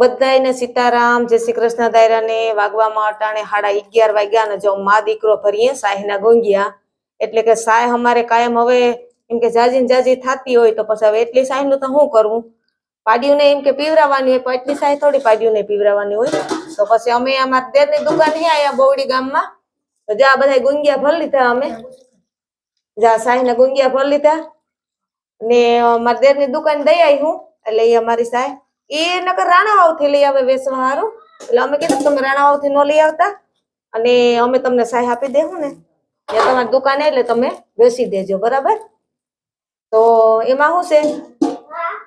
બધાયને સીતારામ, જય શ્રી કૃષ્ણ દાયરાને વાગવામાં અટાણે સાડા અગિયાર વાગ્યા ને જો મા દીકરો ભરીએ સાહેના ગોંગિયા. એટલે કે સાય અમારે કાયમ હવે એમ કે જાજી ને જાજી થતી હોય તો પછી હવે એટલી સાયનું તો શું કરવું પાડ્યુંને એમ કે પીવરાવાની હોય, પણ એટલી સાય થોડી પાડ્યુંને પીવરાવાની હોય. તો પછી અમે અમારા દેરની દુકાન હે આયા બોવડી ગામમાં. તો જ્યાં બધા ગુંગિયા ભરી લીધા અમે. જ્યાં સાહીના ગુંગિયા ભરી લીધા. ને મારા દેરની દુકાન દઈ આવી હું. એટલે એ અમારી સાય એ નકર રાણાવાવથી લઈ આવે વેચવા હારું એટલે અમે કીધું તમે રાણા થી ન લઈ આવતા. અને અમે તમને સાય આપી દેવું ને. ત્યાં તમારી દુકાને એટલે તમે વેચી દેજો, બરાબર? તો એમાં શું છે?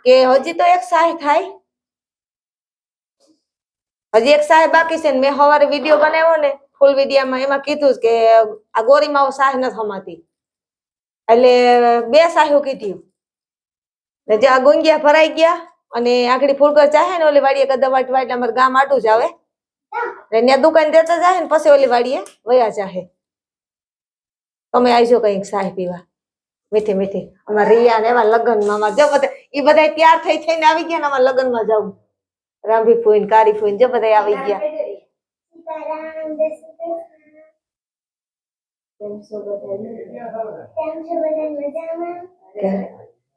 કે હજી તો એક સાય થાય. હજી એક સાય બાકી છે ને મેં સવારે વીડિયો બનાવ્યો ને ફૂલ વિડીયામાં એમાં કીધું કે આ ગોરીમાં સાહ નથી થમાતી એટલે બે સાહ્યું કીધું. ને જે આ ગુંગિયા ભરાઈ ગયા અને આગળ ફૂલકર ચાહે ને ઓલી વાડીએ કદા વાટવા એટલે અમારે ગામ આટું જ આવે. ત્યાં દુકાન દેતા જાય ને પછી ઓલી વાડીએ વયા ચાહે તમે આવજો કંઈક સાહેબ પીવા. મીઠી મીઠી. અમારા રિયા ને એવા લગ્નમાં અમારે જો બધા એ બધા તૈયાર થઈ થઈને આવી ગયા ને અમારે લગ્નમાં જાઉં. રાંભી ફૂઈન કારી ફૂઈન જો બધા આવી ગયા.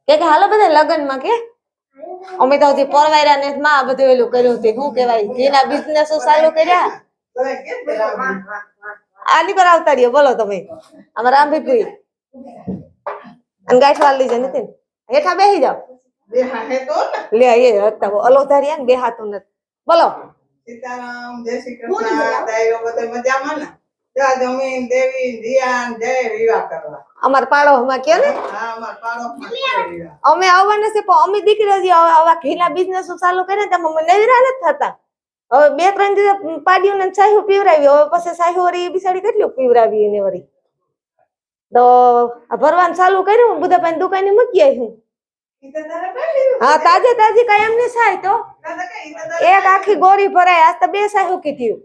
કે હાલો બધા લગ્નમાં કે? અમે તો પરવાયરા ને માં બધું એલું કર્યું હતું. શું કેવાય જેના બિઝનેસ ચાલુ કર્યા. આની પર આવતા રહ્યો બોલો તમે. રામભી ફૂઈ અને ગાંઠ વાળ લીજે નીતિન હેઠા બેસી જાઓ. લે, એ હતા અલો ધાર્યા ને બે નથી. બોલો. સીતારામ, જય શ્રી કૃષ્ણ. મજામાં જય જમીન દેવી ધ્યાન જય વિવાહ કરવા. અમાર પાડોમાં કયો ને? હા અમાર પાડોશમાં અમે આવવાના છે પણ અમે દીકરી હજી આવા ઘીના બિઝનેસ ચાલુ કર્યા તો અમે નવરા નથી થતા. હવે બે ત્રણ દિવસ પાડ્યું ને સાહુ પીવરાવી હવે પછી સાહુ વળી બિસાડી કેટલું પીવરાવી એને વળી તો ભરવાનું ચાલુ કર્યું બધા પાસે દુકાને મૂકી આવી હું. તાજે તાજી કાયમ એમ સાય તો. કે એક આખી ગોરી ભરાય આજ તો બે સાહુ કીધી